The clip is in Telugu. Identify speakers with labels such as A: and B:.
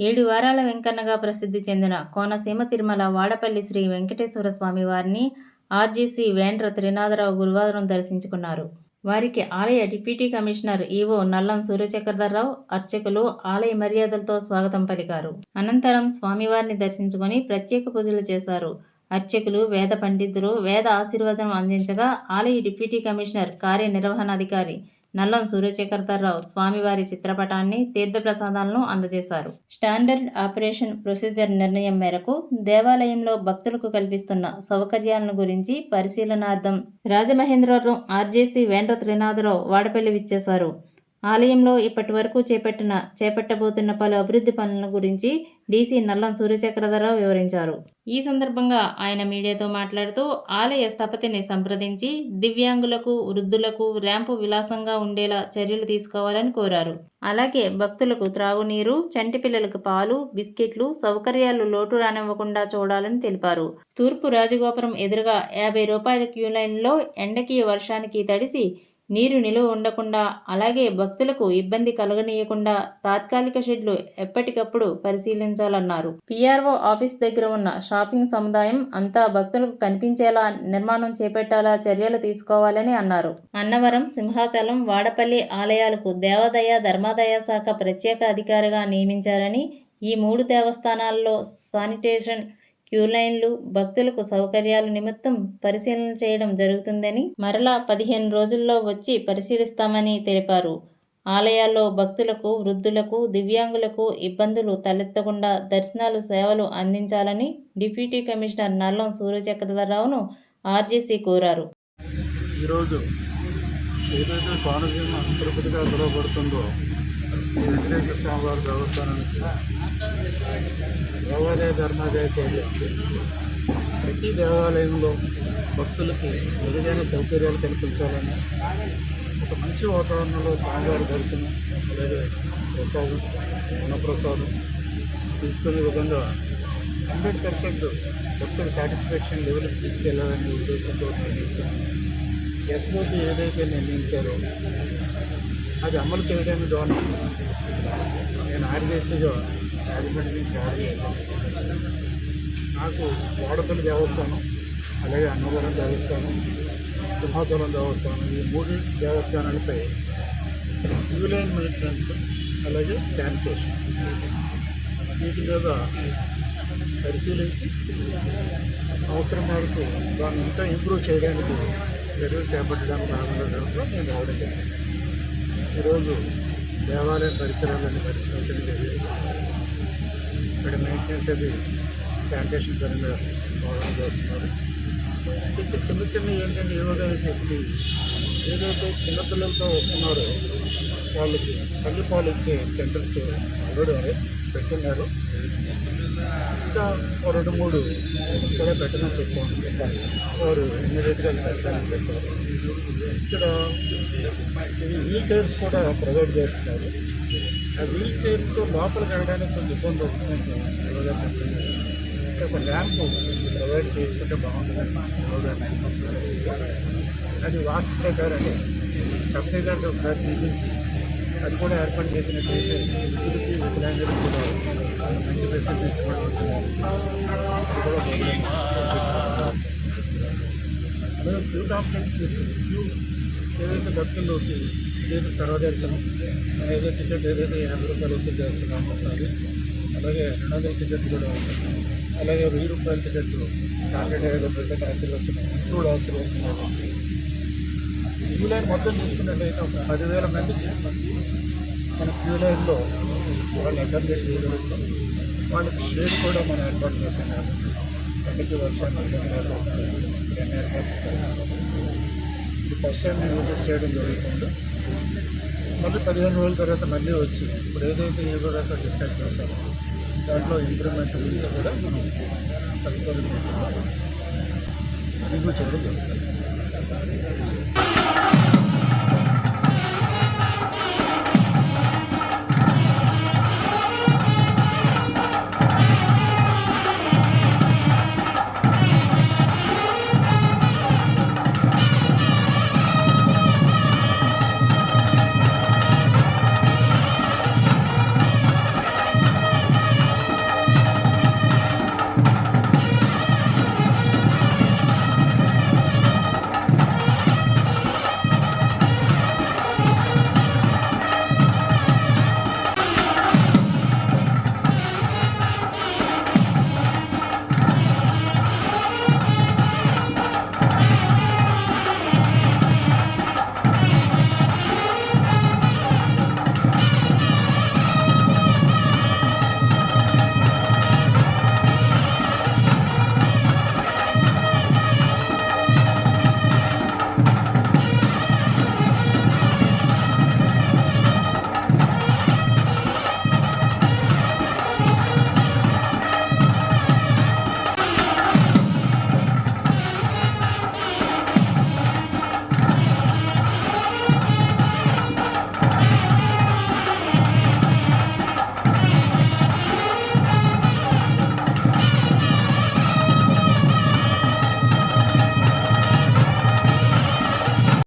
A: ఏడు వారాల వెంకన్నగా ప్రసిద్ధి చెందిన కోనసీమ తిరుమల వాడపల్లి శ్రీ వెంకటేశ్వర స్వామి వారిని ఆర్జీసీ వేండ్ర త్రినాథరావు గురువారం దర్శించుకున్నారు. వారికి ఆలయ deputy commissioner EO Nallam Suryachakradhar Rao అర్చకులు ఆలయ మర్యాదలతో స్వాగతం పలికారు. అనంతరం స్వామివారిని దర్శించుకొని ప్రత్యేక పూజలు చేశారు. అర్చకులు వేద పండితులు వేద ఆశీర్వాదం అందించగా ఆలయ డిప్యూటీ కమిషనర్ కార్యనిర్వహణాధికారి నల్లం సూర్యచక్రధర్రావు స్వామివారి చిత్రపటాన్ని తీర్థప్రసాదాలను అందజేశారు. స్టాండర్డ్ ఆపరేషన్ ప్రొసీజర్ నిర్ణయం మేరకు దేవాలయంలో భక్తులకు కల్పిస్తున్న సౌకర్యాలను గురించి పరిశీలనార్థం రాజమహేంద్రవరం ఆర్జేసీ వేండ్ర త్రినాథరావు వాడపల్లి విచ్చేశారు. ఆలయంలో ఇప్పటి వరకు చేపట్టిన చేపట్టబోతున్న పలు అభివృద్ధి పనుల గురించి డీసీ నల్లం సూర్యచక్రధరరావు వివరించారు. ఈ సందర్భంగా ఆయన మీడియాతో మాట్లాడుతూ ఆలయ స్థపతిని సంప్రదించి దివ్యాంగులకు వృద్ధులకు ర్యాంపు విలాసంగా ఉండేలా చర్యలు తీసుకోవాలని కోరారు. అలాగే భక్తులకు త్రాగునీరు చంటి పిల్లలకు పాలు బిస్కెట్లు సౌకర్యాలు లోటు రానివ్వకుండా చూడాలని తెలిపారు. తూర్పు రాజగోపురం ఎదురుగా యాభై రూపాయల క్యూ లైన్లో ఎండకి వర్షానికి తడిసి నీరు నిలువ ఉండకుండా అలాగే భక్తులకు ఇబ్బంది కలగనీయకుండా తాత్కాలిక షెడ్లు ఎప్పటికప్పుడు పరిశీలించాలన్నారు. పిఆర్ఓ ఆఫీస్ దగ్గర ఉన్న షాపింగ్ సముదాయం అంతా భక్తులకు కనిపించేలా నిర్మాణం చేపట్టాలా చర్యలు తీసుకోవాలని అన్నారు. అన్నవరం సింహాచలం వాడపల్లి ఆలయాలకు దేవాదాయ ధర్మాదాయ శాఖ ప్రత్యేక అధికారిగా నియమించారని ఈ మూడు దేవస్థానాల్లో శానిటేషన్ క్యూలైన్లు భక్తులకు సౌకర్యాల నిమిత్తం పరిశీలన చేయడం జరుగుతుందని మరలా పదిహేను రోజుల్లో వచ్చి పరిశీలిస్తామని తెలిపారు. ఆలయాల్లో భక్తులకు వృద్ధులకు దివ్యాంగులకు ఇబ్బందులు తలెత్తకుండా దర్శనాలు సేవలు అందించాలని డిప్యూటీ కమిషనర్ నల్లం సూర్యచక్రధరరావును ఆర్జీసీ కోరారు.
B: ఈరోజు ఏదైతే కోనసీమ తిరుపతిగా పిలువబడుతుందో శ్రీ వెంకటేశ్వర స్వామి వారి దేవస్థానానికి దేవాలయ ధర్మాదాయ సేవ ప్రతి దేవాలయంలో భక్తులకి మెరుగైన సౌకర్యాలు కల్పించాలని ఒక మంచి వాతావరణంలో స్వామివారి దర్శనం అలాగే ప్రసాదం అన్నప్రసాదం తీసుకునే విధంగా హండ్రెడ్ పర్సెంట్ భక్తుల సాటిస్ఫాక్షన్ లెవెల్కి తీసుకెళ్ళాలనే ఉద్దేశంతో నిర్ణయించాను ఎస్ఓపి ఏదైతే నిర్ణయించారో అది అమలు చేయడానికి ద్వారా నేను ఆర్జేసీగా రాజమండ్రి నుంచి ఆర్జేసాను నాకు వాడపల్లి దేవస్థానం అలాగే అన్నవరం దేవస్థానం సింహాచలం దేవస్థానం ఈ మూడు దేవస్థానాలపై యూలైన్ మెయింటెనెన్స్ అలాగే శానిటేషన్ వీటి మీద పరిశీలించి అవసరం మేరకు దాన్ని ఇంకా ఇంప్రూవ్ చేయడానికి చర్యలు చేపట్టడానికి రావడంతో నేను రావడం జరిగింది. ఈరోజు దేవాలయ పరిసరాలన్నీ పరిశీలించడం జరిగింది. ఇక్కడ మెయింటెనెన్స్ అది శానిటేషన్ పరంగా బాగా చేస్తున్నారు. ఇంకా చిన్న చిన్న ఏంటంటే యోగా చెప్పి ఏదైతే చిన్నపిల్లలతో వస్తున్నారో వాళ్ళకి తల్లిపాలు ఇచ్చే సెంటర్స్ ఆల్రెడీ పెట్టున్నారు. ఇంకా రెండు మూడు కూడా పెట్టమని చెప్పాను వారు ఇమీడియట్గా పెట్టడానికి పెట్టారు ఇక్కడ ఈ వీల్ చైర్స్ కూడా ప్రొవైడ్ చేస్తున్నారు. ఆ వీల్ చైర్తో లోపలికి వెళ్ళడానికి కొంచెం ఇబ్బంది వస్తుందని యోగా ఇంకా ఒక ర్యాంప్ ప్రొవైడ్ చేసుకుంటే బాగుంటుంది. అది వాస్తు ప్రకారం సబ్ గారికి ఒకసారి చూపించి అది కూడా ఏర్పాటు చేసినట్లయితే ఇద్దరికి వికలాంగులకు కూడా మంచి ఫెసిలిటీ ఇచ్చబడుతుంది అది కూడా బాగుంది. అలాగే క్యూ కాంప్లెక్స్ తీసుకుంది. క్యూ ఏదైతే భక్తుల్లోకి ఏదైతే సర్వదర్శనం మనం ఏదైతే టికెట్ ఏదైతే యాభై రూపాయలు వసూలు చేస్తున్నామో అది అలాగే రెండు వందల టికెట్ కూడా ఉంటుంది అలాగే వెయ్యి రూపాయల టికెట్ సాటర్డే ఏదో ఐదు టికెట్ ఆశీర్వచనం ఇంక్లూడ్ వస్తున్నాయి క్యూ లైన్ మొత్తం చూసుకున్నట్లయితే ఒక పదివేల మందికి మన క్యూ లైన్లో వాళ్ళు అకామిడేట్ చేయగలుగుతాం. వాళ్ళకి షేడ్ కూడా మనం ఏర్పాటు చేసాం కాబట్టి ఎండకి వర్షాన్ని ఏర్పాటు చేస్తాం ఇది ఫస్ట్ టైం నేను విజిట్ చేయడం జరుగుతుంది. మళ్ళీ పదిహేను రోజుల తర్వాత మళ్ళీ వచ్చి ఇప్పుడు ఏదైతే ఏ కూడా డిస్కస్ చేస్తారో దాంట్లో ఇంప్రూవ్మెంట్ ఉంటే కూడా మనం తదుపరి రివ్యూ చేయడం జరుగుతుంది.